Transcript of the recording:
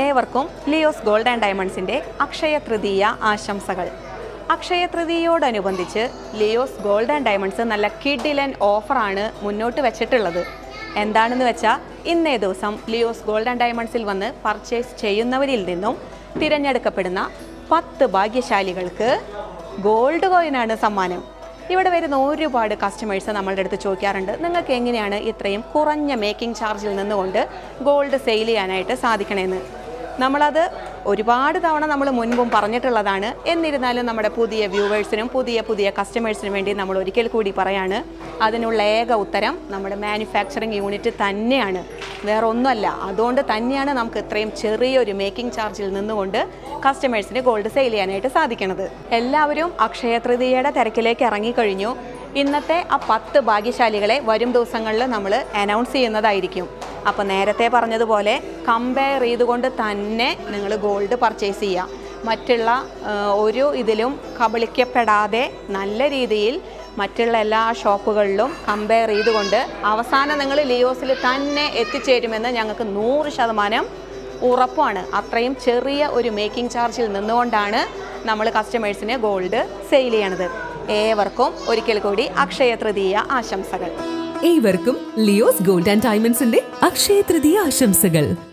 ഏവർക്കും Leo's gold and ഡയമണ്ട്സിന്റെ അക്ഷയ തൃതീയ ആശംസകൾ. അക്ഷയ തൃതീയോടനുബന്ധിച്ച് ലിയോസ് ഗോൾഡ് ആൻഡ് ഡയമണ്ട്സ് നല്ല കിഡിലൻ ഓഫറാണ് മുന്നോട്ട് വെച്ചിട്ടുള്ളത്. എന്താണെന്ന് വെച്ചാൽ ഇന്നേ ദിവസം ലിയോസ് ഗോൾഡ് ആൻഡ് ഡയമണ്ട്സിൽ വന്ന് പർച്ചേസ് ചെയ്യുന്നവരിൽ നിന്നും തിരഞ്ഞെടുക്കപ്പെടുന്ന പത്ത് ഭാഗ്യശാലികൾക്ക് ഗോൾഡ് കോയിനാണ് സമ്മാനം. ഇവിടെ വരുന്ന ഒരുപാട് കസ്റ്റമേഴ്സ് നമ്മളുടെ അടുത്ത് ചോദിക്കാറുണ്ട് നിങ്ങൾക്ക് എങ്ങനെയാണ് ഇത്രയും കുറഞ്ഞ മേക്കിംഗ് ചാർജിൽ നിന്നുകൊണ്ട് ഗോൾഡ് സെയിൽ ചെയ്യാനായിട്ട് സാധിക്കണമെന്ന് നമ്മളത് ഒരുപാട് തവണ നമ്മൾ മുൻപും പറഞ്ഞിട്ടുള്ളതാണ്. എന്നിരുന്നാലും നമ്മുടെ പുതിയ വ്യൂവേഴ്സിനും പുതിയ പുതിയ കസ്റ്റമേഴ്സിനും വേണ്ടി നമ്മൾ ഒരിക്കൽ കൂടി പറയാണ്. അതിനുള്ള ഏക ഉത്തരം നമ്മുടെ മാനുഫാക്ചറിങ് യൂണിറ്റ് തന്നെയാണ്. വേറെ ഒന്നുമല്ല അതുകൊണ്ട് തന്നെയാണ് നമുക്ക് ഇത്രയും ചെറിയൊരു മേക്കിംഗ് ചാർജിൽ നിന്നുകൊണ്ട് കസ്റ്റമേഴ്സിന് ഗോൾഡ് സെയിൽ ചെയ്യാനായിട്ട് സാധിക്കുന്നത് എല്ലാവരും അക്ഷയ തൃതീയയുടെ തിരക്കിലേക്ക് ഇറങ്ങിക്കഴിഞ്ഞു. ഇന്നത്തെ ആ പത്ത് ഭാഗ്യശാലികളെ വരും ദിവസങ്ങളിൽ നമ്മൾ അനൗൺസ് ചെയ്യുന്നതായിരിക്കും. അപ്പോൾ നേരത്തെ പറഞ്ഞതുപോലെ കമ്പയർ ചെയ്തുകൊണ്ട് തന്നെ നിങ്ങൾ ഗോൾഡ് പർച്ചേസ് ചെയ്യുക മറ്റുള്ള ഒരു ഇതിലും കബളിക്കപ്പെടാതെ നല്ല രീതിയിൽ മറ്റുള്ള എല്ലാ ഷോപ്പുകളിലും കമ്പയർ ചെയ്തുകൊണ്ട് അവസാനം നിങ്ങൾ ലിയോസിൽ തന്നെ എത്തിച്ചേരുമെന്ന് ഞങ്ങൾക്ക് നൂറ് ശതമാനം ഉറപ്പാണ്. അത്രയും ചെറിയ ഒരു മേക്കിംഗ് ചാർജിൽ നിന്നുകൊണ്ടാണ് നമ്മൾ കസ്റ്റമേഴ്സിന് ഗോൾഡ് സെയിൽ ചെയ്യണത്. ഏവർക്കും ഒരിക്കൽ കൂടി അക്ഷയ തൃതീയ ആശംസകൾ. ഏവർക്കും ലിയോസ് ഗോൾഡ് ആൻഡ് ഡയമണ്ട്സിന്റെ അക്ഷയ തൃതീയ ആശംസകൾ.